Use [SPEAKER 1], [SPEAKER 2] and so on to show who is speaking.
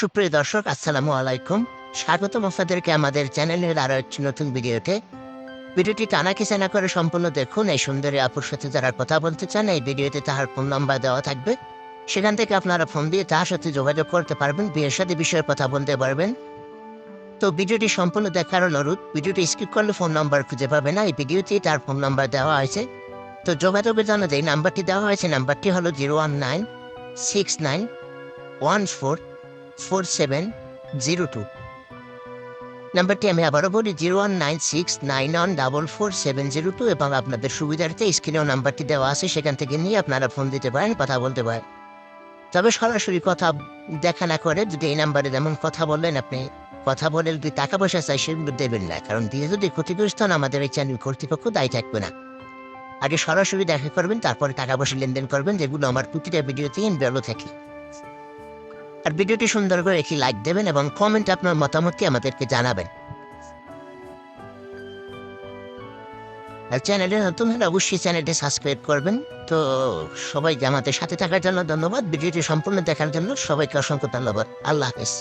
[SPEAKER 1] সুপ্রিয় দর্শক, আসসালামু আলাইকুম। স্বাগতম আপনাদেরকে আমাদের চ্যানেলের আরও একটি নতুন ভিডিওতে। ভিডিওটি টানা কিসে না করে সম্পূর্ণ দেখুন, এই সুন্দরী আপুর সাথে যারা কথা বলতে চান, এই ভিডিওতে তাহার ফোন নাম্বার দেওয়া থাকবে। সেখান থেকে আপনারা ফোন দিয়ে তার সাথে যোগাযোগ করতে পারবেন, বিয়ের সাথে বিষয়ে কথা বলতে পারবেন। তো ভিডিওটি সম্পূর্ণ দেখার অনুরোধ, ভিডিওটি স্কিপ করলে ফোন নাম্বার খুঁজে পাবে না, এই ভিডিওতেই তার ফোন নাম্বার দেওয়া হয়েছে। তো যোগাযোগের জন্য যে নাম্বারটি দেওয়া হয়েছে, নাম্বারটি হলো zero one nine six nine one four four seven zero two নাম্বারটি আমি আবারও বলি zero one nine six nine one double four seven zero two এবং আপনাদের সুবিধার্থে স্ক্রিনেও নাম্বারটি দেওয়া আছে, সেখান থেকে নিয়ে আপনারা ফোন দিতে পারেন, কথা বলতে পারেন। তবে সরাসরি কথা দেখা না করে যদি এই নাম্বারে যেমন কথা আপনি কথা বলে যদি টাকা পয়সা চাই সেগুলো দেবেন না, কারণ দিয়ে যদি ক্ষতিগ্রস্ত হন, আমাদের এই চ্যানেল কর্তৃপক্ষ দায়ী থাকবে না। আগে সরাসরি দেখা করবেন, তারপরে টাকা পয়সা লেনদেন করবেন, যেগুলো আমার প্রতিটা ভিডিওতে ইনভ্যালু থাকে। আর ভিডিওটি সুন্দর করে একটি লাইক দেবেন এবং কমেন্ট আপনার মতামতটি আমাদেরকে জানাবেন। আর চ্যানেলে নতুন হলে অবশ্যই চ্যানেলটি সাবস্ক্রাইব করবেন। তো সবাইকে আমাদের সাথে থাকার জন্য ধন্যবাদ। ভিডিওটি সম্পূর্ণ দেখার জন্য সবাইকে অসংখ্য ধন্যবাদ। আল্লাহ হাফেজ।